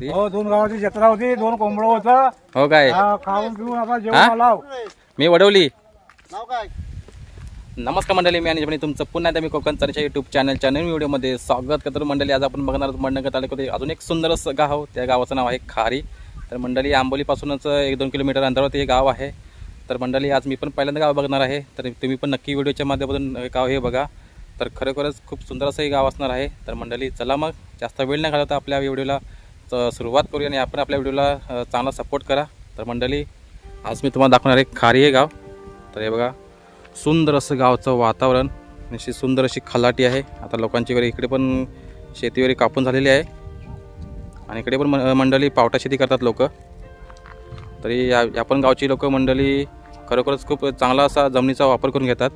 होती. हो दोन गावाची जत्रा होती दोन कोंबडं होतं. हो काय? हा, खाऊन पिऊन आता जेवण? आलाव. मी वडवली. नाव काय? नमस्कार मंडळी मी आणि तुमचं पुन्हा एकदा मी कोकणचारच्या युट्यूब चॅनलच्या नवीन व्हिडिओमध्ये स्वागत करतो. मंडळी आज आपण बघणार आहोत मंडणगड तालुक्यामध्ये अजून एक सुंदर असं गाव. त्या गावाचं नाव आहे खारी. तर मंडळी आंबोलीपासूनच एक दोन किलोमीटर अंतरावरती हे गाव आहे. तर मंडळी आज मी पण पहिल्यांदा गाव बघणार आहे. तर तुम्ही पण नक्की व्हिडिओच्या माध्यमातून हे गाव हे बघा. तर खरोखरच खूप सुंदर असं हे गाव असणार आहे. तर मंडळी चला मग. जास्त वेळ नाही घालवता आपल्या व्हिडिओला तर सुरुवात करूया आणि आपण आपल्या व्हिडिओला चांगला सपोर्ट करा. तर मंडळी आज मी तुम्हाला दाखवणार आहे खारी हे गाव. तर हे बघा सुंदर असं गावचं वातावरण अशी सुंदर अशी खलाटी आहे. आता लोकांची वगैरे इकडे पण शेती वगैरे कापून झालेली आहे. आणि इकडे पण म- मंडळी पावटा शेती करतात लोक. तरी या या पण गावची लोक मंडळी खरोखरच खूप चांगला असा जमिनीचा वापर करून घेतात.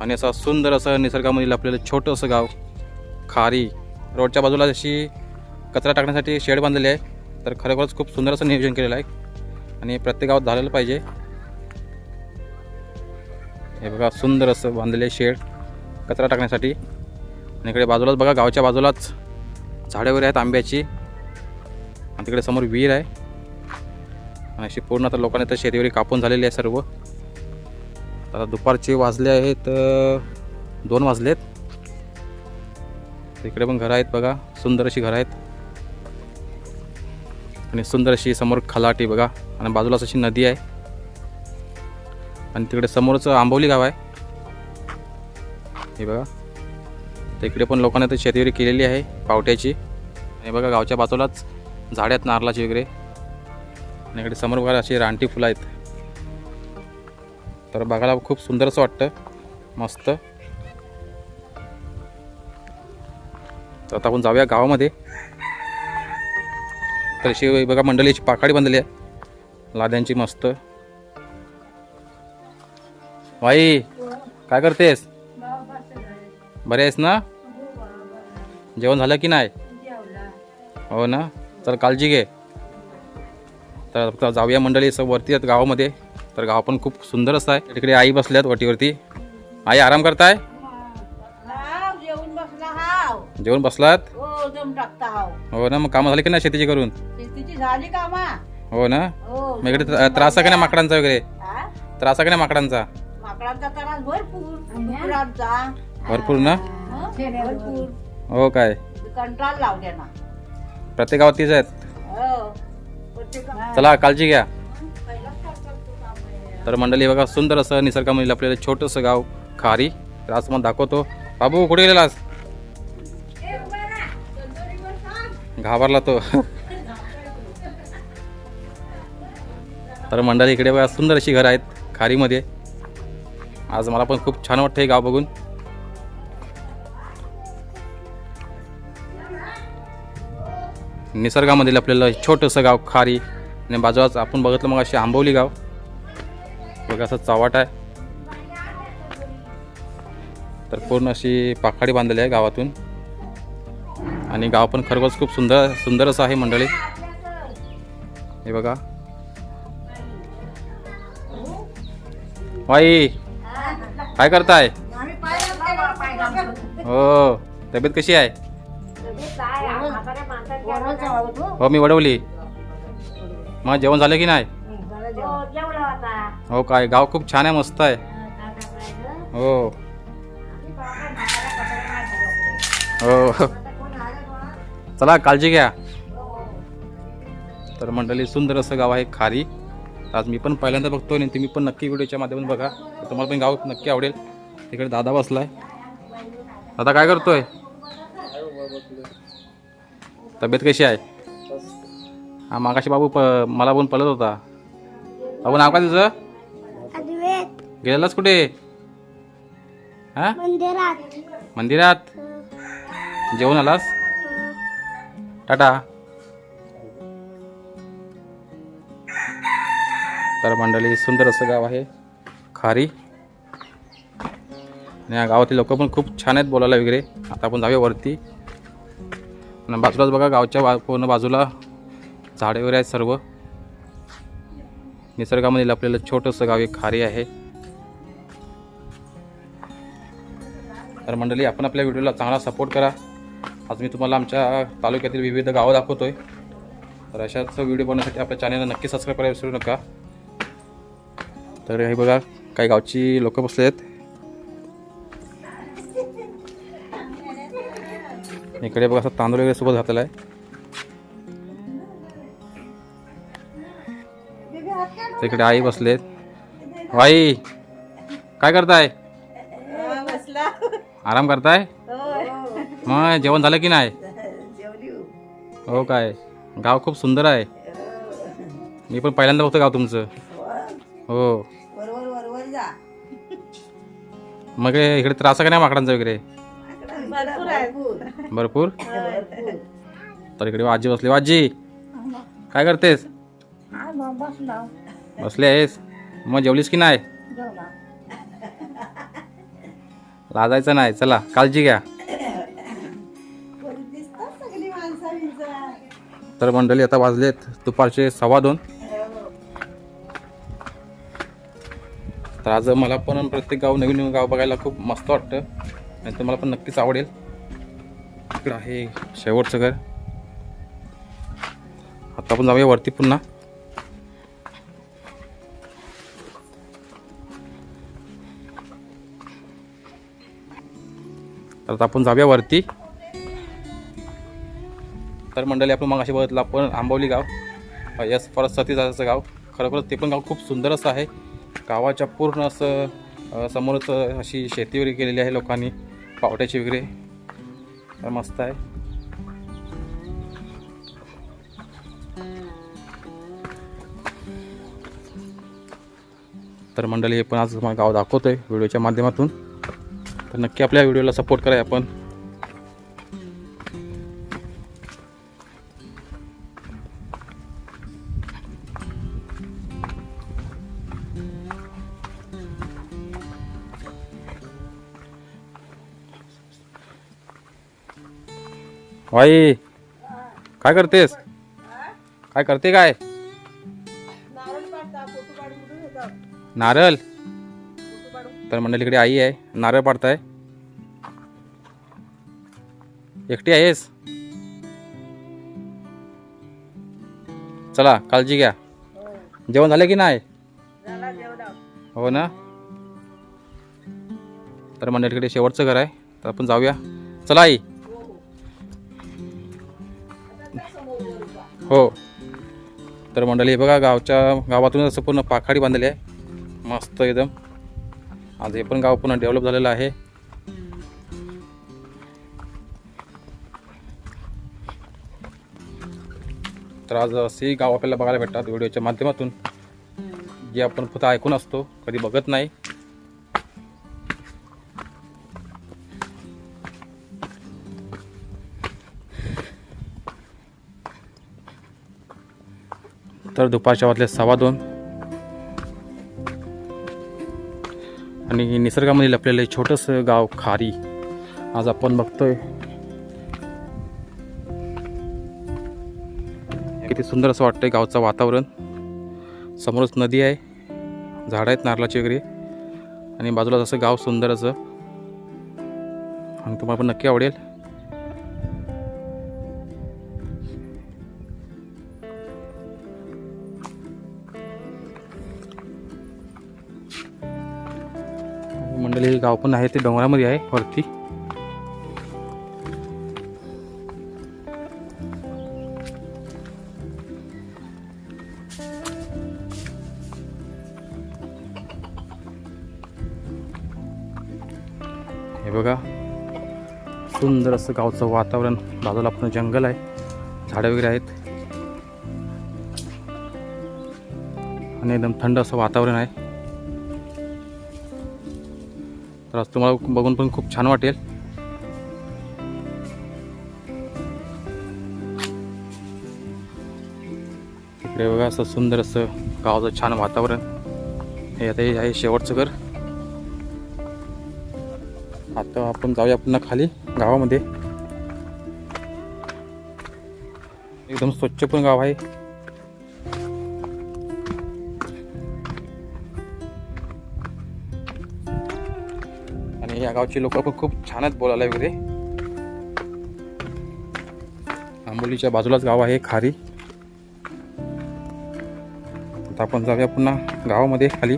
आणि असं सुंदर असं निसर्गामधील आपल्याला छोटं असं गाव खारी. रोडच्या बाजूला जशी कचरा टाकण्यासाठी शेड बांधलेली आहे. तर खरोखरच खूप सुंदर असं नियोजन केलेलं आहे. आणि प्रत्येक गावात झालेलं पाहिजे. हे बघा सुंदर असं बांधलेले आहे शेड कचरा टाकण्यासाठी. आणि इकडे बाजूलाच बघा गावच्या बाजूलाच झाडे वगैरे आहेत आंब्याची. आणि तिकडे समोर विहीर आहे. आणि अशी पूर्ण आता लोकांनी तर शेती वगैरे कापून झालेली आहे सर्व. आता दुपारचे वाजले आहेत दोन वाजलेत. इकडे पण घरं आहेत बघा सुंदर अशी घरं आहेत. आणि सुंदर अशी समोर खलाटी बघा. आणि बाजूलाच अशी नदी आहे. आणि तिकडे समोरच आंबवली गाव आहे. हे बघा. तिकडे पण लोकांनी तर शेती वगैरे केलेली आहे पावट्याची. आणि बघा गावच्या बाजूलाच झाडे आहेत नारळाची वगैरे. आणि इकडे समोर बघा अशी रानटी फुलं आहेत. तर बघायला खूप सुंदर असं वाटतं. मस्त. तर आता आपण जाऊया गावामध्ये. तर अशी बघा मंडळीची पाकाडी बांधली आहे. लाद्यांची मस्त. बाई काय करतेस? बरे आहेस ना? जेवण झालं की नाही? हो ना? तर काळजी घे. तर आता जाऊया मंडळी असं वरती आहेत गावामध्ये. तर गाव पण खूप सुंदर असं आहे. तिकडे आई बसल्यात वटीवरती. आई आराम करताय? जेवण बसलात हो हो ना मग कामं झाली की नाही शेतीची करून? झाली कामा? हो ना? हो. मग इकडे त्र- त्रास आहे का नाही माकडांचा वगैरे? हा? त्रास आहे का नाही माकडांचा? माकडांचा त्रास भरपूर. कुकुरांचा भरपूर ना? हं? भरपूर. हो काय? कंटाळ लावले ना. प्रत्येक गावात तीच आहेत. हो प्रत्येक- चला काळजी घ्या. तर मंडळी बघा सुंदर असं निसर्गामध्ये आपल्याला छोटंसं गाव खारी. तर आज तुम्हाला दाखवतो. बाबू कुठे गेलेलास घाबरला तो. तर मंडळी इकडे बघा सुंदर अशी घरं आहेत खारीमध्ये. आज मला पण खूप छान वाटतं हे गाव बघून. निसर्गामधील आपल्याला छोटंसं गाव खारी आणि बाजूलाच आपण बघितलं मग अशी आंबवली गाव. बघा असं चावाट आहे. तर पूर्ण अशी पाखाडी बांधलेली आहे गावातून. आणि गाव पण खरंच खूप सुंदर सुंदर असं आहे मंडळी. हे बघा. वाई काय करताय? हो तब्येत कशी आहे? हो मी वडवली. मग जेवण झालं की नाही? हो काय गाव खूप छान आहे मस्त आहे. हो. हो. चला काळजी घ्या. तर मंडळी सुंदर असं गाव आहे खारी. आज मी पण पहिल्यांदा बघतोय आणि तुम्ही पण नक्की व्हिडिओच्या माध्यमातून बघा. तुम्हाला पण गाव नक्की आवडेल. तिकडे दादा बसलाय. दादा काय करतोय? तब्येत कशी आहे? हा मागाशी बाबू प मला पण पळत होता. बाबू नाव काय तुझं? गेलेलाच कुठे? हा? मंदिरात. मंदिरात? जेवण आलास? टाटा. तर मंडळी सुंदर असं गाव आहे खारी. आणि या गावातील लोक पण खूप छान आहेत बोलायला वगैरे. आता आपण जाऊया वरती. आणि बाजूलाच बघा गावच्या बा पूर्ण बाजूला झाडे वगैरे आहेत सर्व. निसर्गामधील आपल्याला छोटंसं गाव एक खारी आहे. तर मंडळी आपण आपल्या व्हिडिओला चांगला सपोर्ट करा. आज मी तुम्हाला आमच्या तालुक्यातील विविध गावं दाखवतो आहे तर अशाच व्हिडिओ बनवण्यासाठी आपल्या चॅनलला नक्की सबस्क्राईब करायला विसरू नका. तर हे बघा काही गावची लोक बसले आहेत. इकडे बघा असं तांदूळ वगैरे सोबत घातलेला आहे. तिकडे आई बसलेत आई काय करताय? आराम करताय? मग जेवण झालं की नाही? हो काय. गाव खूप सुंदर आहे. मी पण पहिल्यांदा बघतो गाव तुमचं. हो. मग हे इकडे त्रास का नाही माकडांचा वगैरे? भरपूर तर इकडे आजी बसली. आजी काय करतेस? बसली. आहेस? मग जेवलीस की नाही? लाजायचं नाही. चला काळजी घ्या. तर मंडळी आता वाजलेत दुपारचे सव्वा दोन. तर आज मला पण प्रत्येक गाव नवीन नवीन गाव बघायला खूप मस्त वाटतं. आणि तुम्हाला पण नक्कीच आवडेल. इकडं आहे शेवटचं घर. आता आपण जाऊया वरती पुन्हा. तर आता आपण जाऊया वरती. तर मंडळी आपण मग अशी बघितलं आपण आंबवली गाव. यस परत सतीदाचं गाव. खरोखरच ते पण गाव खूप सुंदर असं आहे. गावाच्या पूर्ण असं समोरच अशी शेती वगैरे केलेली आहे लोकांनी पावट्याची वगैरे तर मस्त आहे. तर मंडळी हे पण आज तुम्हाला गाव दाखवतोय व्हिडिओच्या माध्यमातून. तर नक्की आपल्या व्हिडिओला सपोर्ट कराय आपण. भाई काय करतेस? काय करते काय? नारळ. तर मंडळीकडे आई आहे नारळ पाडताय. एकटी आहेस? चला काळजी घ्या. जेवण झालं की नाही? हो ना? तर मंडळीकडे शेवटचं घर आहे तर आपण जाऊया. चला आई. हो. तर मंडळी हे बघा गावच्या गावातून असं पूर्ण पाखाडी बांधलेली आहे. मस्त एकदम. आज हे पण गाव पूर्ण डेव्हलप झालेलं आहे. तर आज असेही गाव आपल्याला बघायला भेटतात व्हिडिओच्या माध्यमातून. जे आपण फक्त ऐकून असतो कधी बघत नाही. तर दुपारच्या वाजले सव्वा दोन. आणि निसर्गामध्ये लपलेलं छोटंसं गाव खारी आज आपण बघतोय. किती सुंदर असं वाटतंय गावचं वातावरण. समोरच नदी आहे झाडं आहेत नारळाची वगैरे. आणि बाजूला जसं गाव सुंदर असं. आणि तुम्हाला पण नक्की आवडेल. मंडळी हे गाव पण आहे ते डोंगरामध्ये आहे वरती. हे बघा सुंदर असं गावचं वातावरण. बाजूला पण जंगल आहे झाडं वगैरे आहेत. आणि एकदम थंड असं वातावरण आहे. तर आज तुम्हाला बघून पण खूप छान वाटेल. इकडे बघा असं सुंदर असं गावाचं छान वातावरण. हे आता हे आहे शेवटचं घर. आता आपण जाऊया पुन्हा खाली गावामध्ये. एकदम स्वच्छ पण गाव आहे. गावचे लोक पण खूप छानच बोलायला वगैरे. आंबोलीच्या बाजूलाच गाव आहे खारी. आता आपण जाऊया पुन्हा गावामध्ये खाली.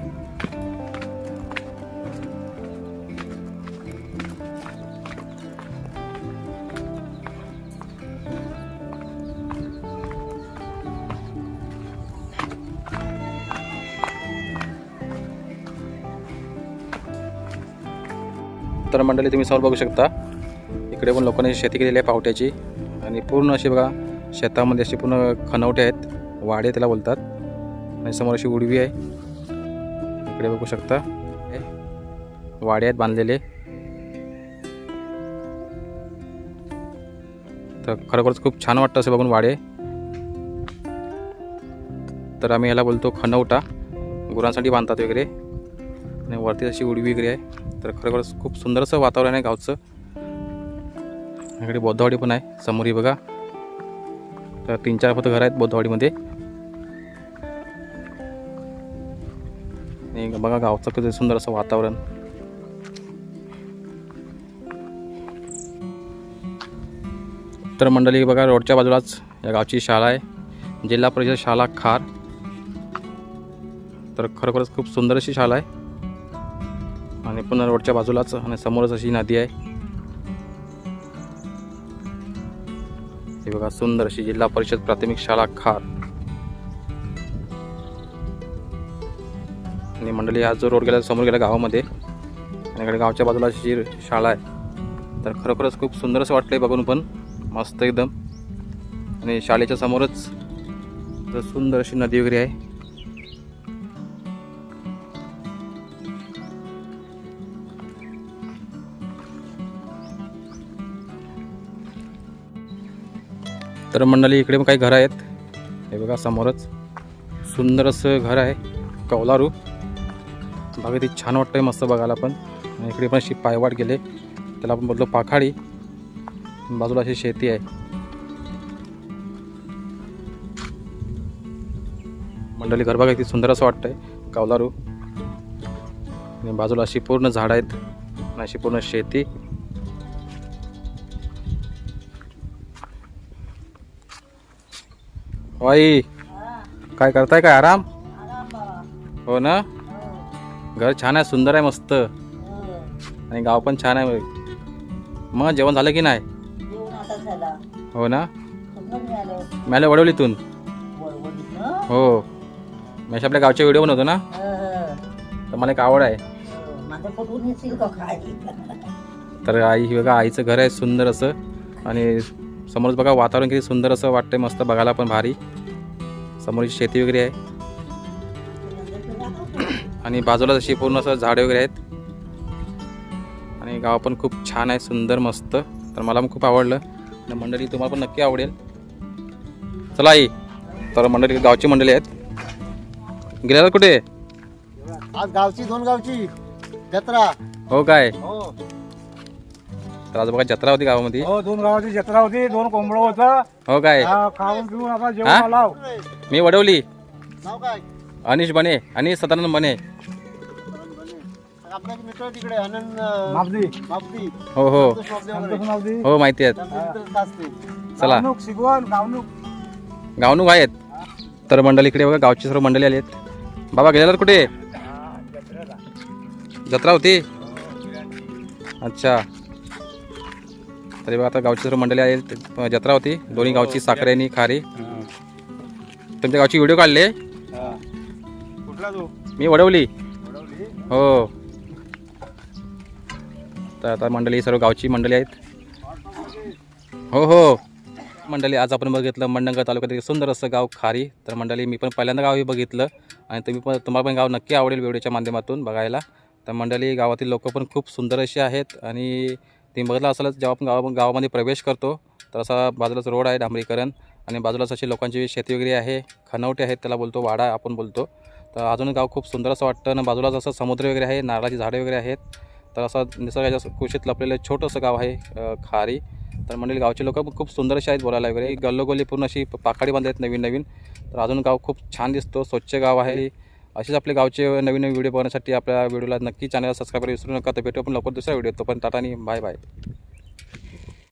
तर मंडळी तुम्ही समोर बघू शकता. इकडे पण लोकांनी शेती केलेली आहे पावट्याची. आणि पूर्ण अशी बघा शेतामध्ये अशी पूर्ण खनवटे आहेत. वाडे त्याला बोलतात. आणि समोर अशी उडवी आहे. इकडे बघू शकता. वाडे आहेत बांधलेले. तर खरोखरच खूप छान वाटतं असं बघून वाडे. तर आम्ही याला बोलतो खनवटा. गुरांसाठी बांधतात वगैरे. आणि वरती अशी उडवी वगैरे आहे. तर खरोखरच खूप सुंदर असं वातावरण आहे गावचं. इकडे बौद्धवाडी पण आहे समोरही बघा. तर तीन चार फक्त घर आहेत बौद्धवाडीमध्ये. बघा गावचं किती सुंदर असं वातावरण. तर मंडळी बघा रोडच्या बाजूलाच या गावची शाळा आहे. जिल्हा परिषद शाळा खार. तर खरोखरच खूप सुंदर अशी शाळा आहे. पुन्हा रोडच्या बाजूलाच आणि समोरच अशी नदी आहे. हे बघा सुंदर अशी जिल्हा परिषद प्राथमिक शाळा खार. आणि मंडळी हा जो रोड गेला समोर गेला गावामध्ये आणि इकडे गावच्या बाजूला अशी शाळा आहे. तर खरोखरच खूप सुंदर असं वाटलंय बघून पण मस्त एकदम. आणि शाळेच्या समोरच तर सुंदर अशी नदी वगैरे आहे. तर मंडळी इकडे पण काही घरं आहेत. हे बघा समोरच सुंदर असं घर आहे कौलारू. बघा ते छान वाटतंय मस्त बघायला पण. इकडे पण अशी पायवाट गेले. त्याला आपण बोलतो पाखाडी. बाजूला अशी शेती आहे. मंडळी घर बघा किती सुंदर असं वाटतंय. कौलारू. आणि बाजूला अशी पूर्ण झाडं आहेत अशी पूर्ण शेती. वाई काय करताय काय? आराम? हो ना? घर छान आहे सुंदर आहे मस्त. आणि गाव पण छान आहे. मग जेवण झालं की नाही? हो ना? मिळालं मॅले वडवलीतून हो. मी अशा आपल्या गावचे व्हिडिओ बनवतो ना? तर मला एक आवड आहे. तर आई ही बघा आईचं घर आहे सुंदर असं. आणि समोरच बघा वातावरण किती सुंदर असं वाटतंय मस्त बघायला पण भारी. समोरची शेती वगैरे आहे. आणि बाजूला अशी पूर्ण असं झाडे वगैरे आहेत. आणि गाव पण खूप छान आहे सुंदर मस्त. तर मला पण खूप आवडलं. आणि मंडळी तुम्हाला पण नक्की आवडेल. चला आई तर मंडळी गावची मंडळी आहेत. गेल्याला कुठे? आज गावची दोन गावची. जत्रा. हो काय? हो. तर आज बघा जत्रा होती गावामध्ये. हो दोन गावाची जत्रा होती दोन कोंबडं होतं. हो काय? हा, खाऊन पिऊन आता जेवण हा? आलाव. मी वडवली. नाव काय? अनिश बने आणि सदानंद बने. आपल्या मित्र तिकडे आनंद मापदी मापदी हो हो. संतोष मापदी हो माहिती आहेत. चला. गावणूक शिकवण गावणूक गावनूक आहेत. तर मंडळी इकडे बघा गावची सर्व मंडळी आली आहेत बाबा गेलेला कुठे? जत्रा होती? अच्छा. तरी बघा आता गावची सर्व मंडळी आहेत. जत्रा होती. दोन्ही गावची साखरे आणि खारी. तुमच्या गावची व्हिडिओ काढले? कुठला तू? मी वडवली. हो. तर आता मंडळी सर्व गावची मंडळी आहेत. हो हो. मंडळी आज आपण बघितलं मंडणगड तालुक्यातील सुंदर असं गाव खारी. तर मंडळी मी पण पहिल्यांदा गाव हे बघितलं आणि तुम्ही पण तुम्हाला पण गाव नक्की आवडेल व्हिडिओच्या माध्यमातून बघायला. तर मंडळी गावातील लोक पण खूप सुंदर असे आहेत आणि तुम्ही बघितलं असेलच जेव्हा आपण गाव गावामध्ये प्रवेश करतो तर असा बाजूलाच रोड आहे डांबरीकरण आणि बाजूलाच अशी लोकांची शेती वगैरे आहे खनवटे आहेत त्याला बोलतो वाडा आपण बोलतो. तर अजून गाव खूप सुंदर असं वाटतं आणि बाजूलाच असं समुद्र वगैरे आहे नारळाची झाडे वगैरे आहेत. तर असं निसर्गाच्या कुशीत लपलेलं छोटंसं गाव आहे खारी. तर मंडळी गावचे लोक पण खूप सुंदर असे आहेत बोलायला वगैरे. गल्लोगल्ली पूर्ण अशी पाखाडी बांधली आहेत नवीन नवीन तर अजून गाव खूप छान दिसतो स्वच्छ गाव आहे. असेच आपले गावचे नवीन नवीन व्हिडिओ बघण्यासाठी आपल्या व्हिडिओला नक्की चॅनलला सबस्क्राईब करा विसरू नका. तर भेटू आपण लवकर दुसऱ्या व्हिडिओ तोपर्यंत पण आणि बाय बाय